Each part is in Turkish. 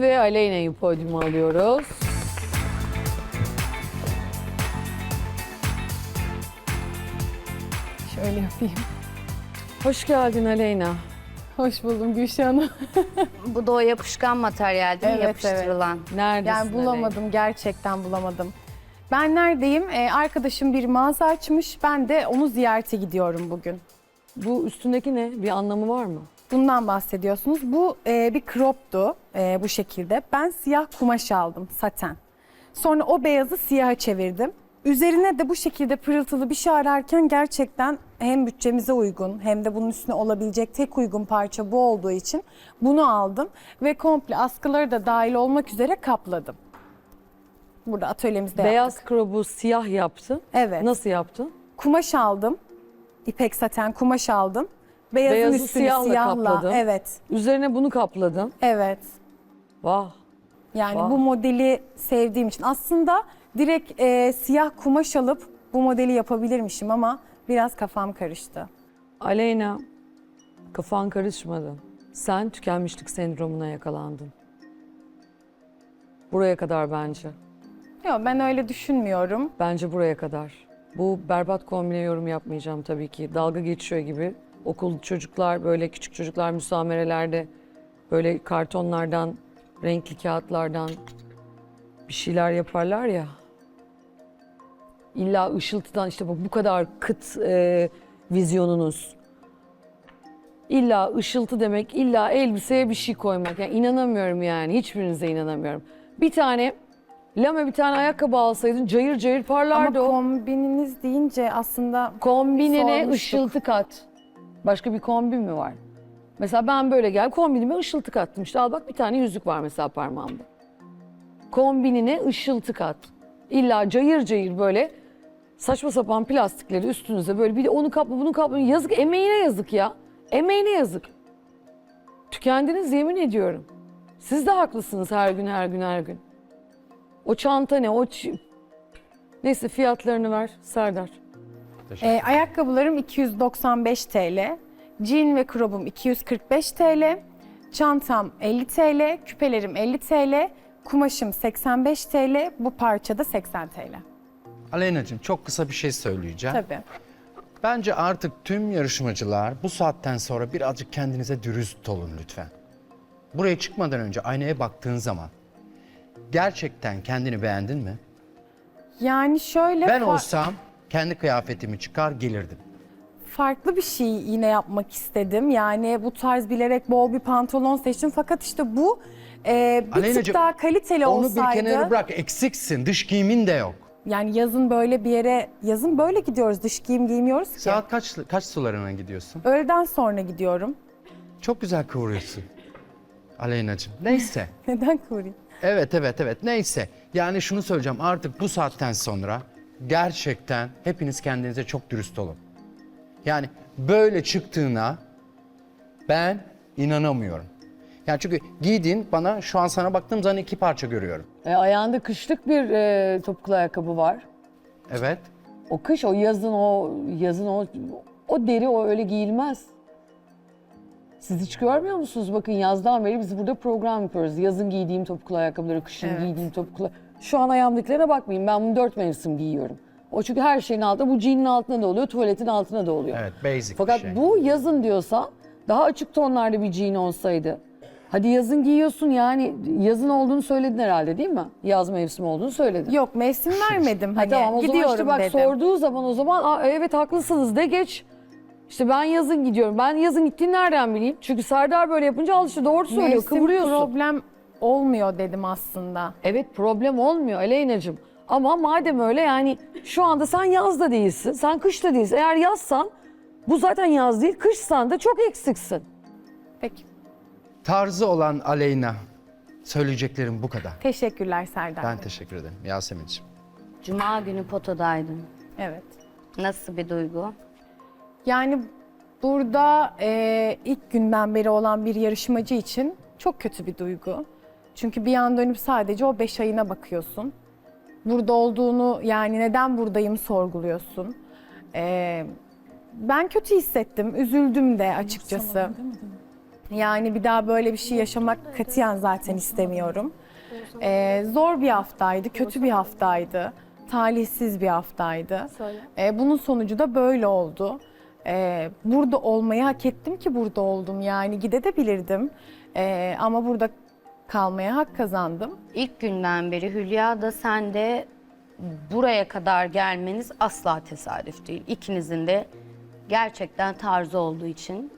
Ve Aleyna'yı podyuma alıyoruz. Şöyle yapayım. Hoş geldin Aleyna. Hoş buldum Gülşah Hanım. Bu da o yapışkan materyal değil mi? Evet, Yapıştırılan. Neredesin Yani bulamadım, gerçekten bulamadım. Ben neredeyim? Ee, arkadaşım bir mağaza açmış. Ben de onu ziyarete gidiyorum bugün. Aleyna? Bu üstündeki ne? Bir anlamı var mı? Bundan bahsediyorsunuz. Bu e, bir croptu e, bu şekilde. Ben siyah kumaş aldım, saten. Sonra o beyazı siyaha çevirdim. Üzerine de bu şekilde pırıltılı bir şey ararken gerçekten hem bütçemize uygun hem de bunun üstüne olabilecek tek uygun parça bu olduğu için bunu aldım. Ve komple askıları da dahil olmak üzere kapladım. Burada atölyemizde Beyaz yaptık. krobu siyah yaptın. Evet. Nasıl yaptın? Kumaş aldım. İpek saten kumaş aldım. Beyazın Beyazı siyahla siyahla. kapladın. Evet. Üzerine bunu kapladın. Evet. Vah. Yani Vah. bu modeli sevdiğim için. Aslında direkt e, siyah kumaş alıp bu modeli yapabilirmişim ama biraz kafam karıştı. Aleyna, kafan karışmadı. Sen tükenmişlik sendromuna yakalandın. Buraya kadar bence. Yok ben öyle düşünmüyorum. Bence buraya kadar. Bu berbat kombine yorum yapmayacağım tabii ki. Dalga geçiyor gibi. Okul çocuklar böyle küçük çocuklar müsamerelerde böyle kartonlardan, renkli kağıtlardan bir şeyler yaparlar ya. İlla ışıltıdan işte bak bu kadar kıt e, vizyonunuz. İlla ışıltı demek, illa elbiseye bir şey koymak. Yani inanamıyorum yani. Hiçbirinize inanamıyorum. Bir tane lame bir tane ayakkabı alsaydın cayır cayır Ama parlardı o. kombininiz deyince aslında Kombinine sormuştuk. ışıltı kat. Başka bir kombin mi var? Mesela ben böyle gel kombinime ışıltı kattım. İşte al bak bir tane yüzük var mesela parmağımda. Kombinine ışıltı kat. İlla cayır cayır böyle saçma sapan plastikleri üstünüze böyle bir de onu kapla bunu kapla. Yazık emeğine yazık ya. Emeğine yazık. Tükendiniz yemin ediyorum. Siz de haklısınız her gün her gün her gün. O çanta ne o Neyse fiyatlarını ver Serdar. e, ayakkabılarım 295 TL, jean ve crobum 245 TL, çantam 50 TL, küpelerim 50 TL, kumaşım 85 TL, bu parça da 80 TL. Aleyna'cığım çok kısa bir şey söyleyeceğim. Tabii. Bence artık tüm yarışmacılar bu saatten sonra birazcık kendinize dürüst olun lütfen. Buraya çıkmadan önce aynaya baktığın zaman gerçekten kendini beğendin mi? Yani şöyle Ben fa- olsam kendi kıyafetimi çıkar gelirdim. Farklı bir şey yine yapmak istedim. Yani bu tarz bilerek bol bir pantolon seçtim. Fakat işte bu e, bir tık Aleyna'cığım, daha kaliteli Onu olsaydı. bir kenara bırak eksiksin dış giyimin de yok. Yani yazın böyle bir yere, yazın böyle gidiyoruz. Dış giyim giymiyoruz ki. Saat kaç kaç sularına gidiyorsun? Öğleden sonra gidiyorum. Çok güzel kıvırıyorsun. Aleyna'cığım. Neyse. Neden kıvırayım? Evet evet evet neyse. Yani şunu söyleyeceğim artık bu saatten sonra gerçekten hepiniz kendinize çok dürüst olun. Yani böyle çıktığına ben inanamıyorum. Yani çünkü giydin bana şu an sana baktığım zaman iki parça görüyorum. E, ayağında kışlık bir e, topuklu ayakkabı var. Evet. O kış, o yazın o yazın o o deri o öyle giyilmez. Siz hiç görmüyor musunuz? Bakın yazdan beri biz burada program yapıyoruz. Yazın giydiğim topuklu ayakkabıları, kışın Evet. giydiğim topuklu. Şu an ayağımdakilere bakmayın. Ben bunu dört mevsim giyiyorum. O çünkü her şeyin altında, bu jean'in altında da oluyor, tuvaletin altında da oluyor. Evet basic Fakat bir şey. bu yazın diyorsa daha açık tonlarda bir jean olsaydı. Hadi yazın giyiyorsun yani yazın olduğunu söyledin herhalde değil mi? Yaz mevsimi olduğunu söyledin. Yok mevsim vermedim. Ha, Hani tamam o zaman gidiyorum işte bak dedim. sorduğu zaman o zaman "Aa, evet haklısınız de geç. İşte ben yazın gidiyorum. Ben yazın gittiğini nereden bileyim? Çünkü Serdar böyle yapınca al işte doğru söylüyor. Mevsim kıvırıyorsun. problem olmuyor dedim aslında. Evet problem olmuyor Aleyna'cığım. Ama madem öyle yani şu anda sen yazda değilsin. Sen kışta değilsin. Eğer yazsan bu zaten yaz değil. Kışsan da çok eksiksin. Peki. Tarzı olan Aleyna. Söyleyeceklerim bu kadar. Teşekkürler Serdar. Ben teşekkür ederim Yasemin'ciğim. Cuma günü potodaydın. Evet. Nasıl bir duygu? Yani burada e, ilk günden beri olan bir yarışmacı için çok kötü bir duygu. Çünkü bir an dönüp sadece o beş ayına bakıyorsun. Burada olduğunu yani neden buradayım sorguluyorsun. E, ben kötü hissettim, üzüldüm de açıkçası. Yani bir daha böyle bir şey yaşamak katiyen zaten istemiyorum. Ee, zor bir haftaydı, kötü bir haftaydı, talihsiz bir haftaydı. Ee, bunun sonucu da böyle oldu. Ee, burada olmayı hak ettim ki burada oldum. Yani gidebilirdim. Ee, ama burada kalmaya hak kazandım. İlk günden beri Hülya da sen de buraya kadar gelmeniz asla tesadüf değil. İkinizin de gerçekten tarzı olduğu için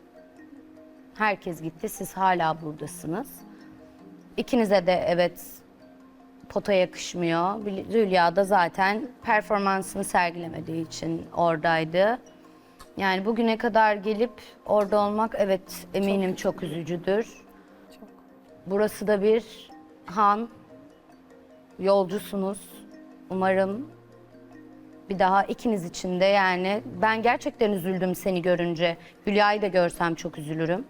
herkes gitti. Siz hala buradasınız. İkinize de evet pota yakışmıyor. Hülya da zaten performansını sergilemediği için oradaydı. Yani bugüne kadar gelip orada olmak evet eminim çok üzücüdür. Burası da bir han. Yolcusunuz. Umarım bir daha ikiniz için de yani ben gerçekten üzüldüm seni görünce. Hülya'yı da görsem çok üzülürüm.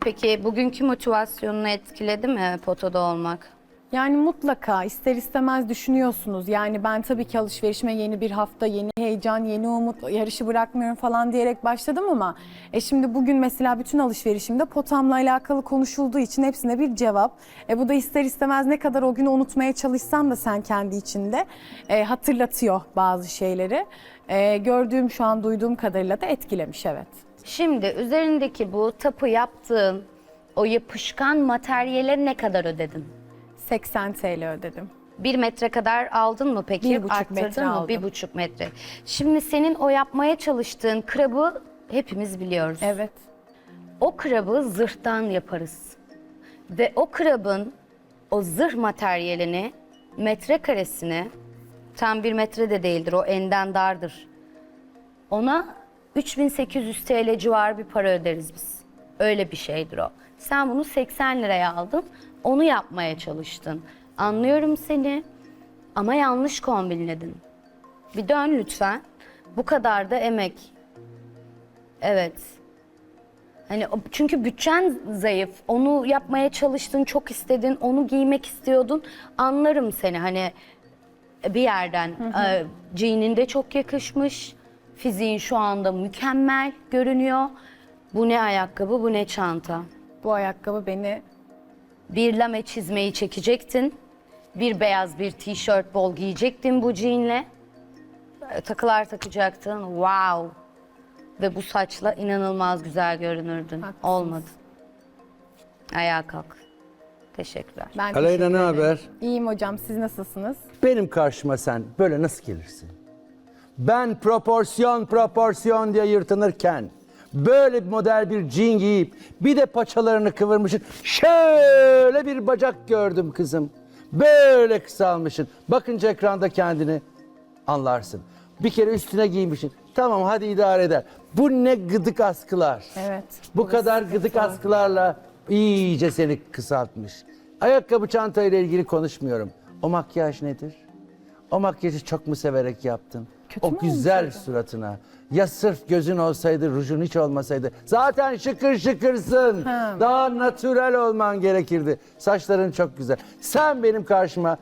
Peki bugünkü motivasyonunu etkiledi mi potada olmak? Yani mutlaka ister istemez düşünüyorsunuz. Yani ben tabii ki alışverişime yeni bir hafta, yeni heyecan, yeni umut, yarışı bırakmıyorum falan diyerek başladım ama e şimdi bugün mesela bütün alışverişimde potamla alakalı konuşulduğu için hepsine bir cevap. E bu da ister istemez ne kadar o günü unutmaya çalışsam da sen kendi içinde e, hatırlatıyor bazı şeyleri. E, gördüğüm şu an duyduğum kadarıyla da etkilemiş evet. Şimdi üzerindeki bu tapı yaptığın o yapışkan materyale ne kadar ödedin? 80 TL ödedim. Bir metre kadar aldın mı peki? Bir buçuk Arttırdın metre mı? aldım. Bir buçuk metre. Şimdi senin o yapmaya çalıştığın krabı hepimiz biliyoruz. Evet. O krabı zırhtan yaparız. Ve o krabın o zırh materyalini, metrekaresini, tam bir metre de değildir o enden dardır. Ona 3800 TL civarı bir para öderiz biz. Öyle bir şeydir o. Sen bunu 80 liraya aldın, onu yapmaya çalıştın. Anlıyorum seni ama yanlış kombinledin. Bir dön lütfen. Bu kadar da emek. Evet. Hani çünkü bütçen zayıf. Onu yapmaya çalıştın, çok istedin, onu giymek istiyordun. Anlarım seni hani bir yerden. Ee, jean'in de çok yakışmış. Fiziğin şu anda mükemmel görünüyor. Bu ne ayakkabı, bu ne çanta. Bu ayakkabı beni Bir lame çizmeyi çekecektin. Bir beyaz bir tişört bol giyecektin bu jeanle. Böyle Takılar takacaktın. Wow. Ve bu saçla inanılmaz güzel görünürdün. Haklısınız. Olmadı. Ayağa kalk. Teşekkürler. ben Aleyna teşekkür ne ederim. haber? İyiyim hocam siz nasılsınız? Benim karşıma sen böyle nasıl gelirsin? Ben proporsiyon proporsiyon diye yırtınırken böyle bir model bir jean giyip bir de paçalarını kıvırmışsın. Şöyle bir bacak gördüm kızım. Böyle kısalmışsın. Bakınca ekranda kendini anlarsın. Bir kere üstüne giymişsin. Tamam hadi idare eder. Bu ne gıdık askılar. Evet. Bu kadar gıdık askılarla iyice seni kısaltmış. Ayakkabı çantayla ilgili konuşmuyorum. O makyaj nedir? O makyajı çok mu severek yaptın? Kötü o mü güzel olmuş suratına. Ya sırf gözün olsaydı, rujun hiç olmasaydı. Zaten şıkır şıkırsın. Daha natürel olman gerekirdi. Saçların çok güzel. Sen benim karşıma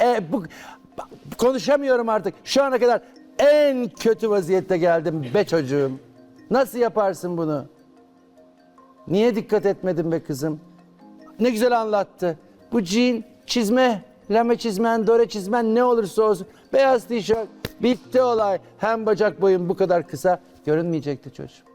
e, bu konuşamıyorum artık. Şu ana kadar en kötü vaziyette geldim be çocuğum. Nasıl yaparsın bunu? Niye dikkat etmedin be kızım? Ne güzel anlattı. Bu jean, çizme, lame çizmen, dore çizmen ne olursa olsun. Beyaz tişört, bitti olay. Hem bacak boyun bu kadar kısa görünmeyecekti çocuğum.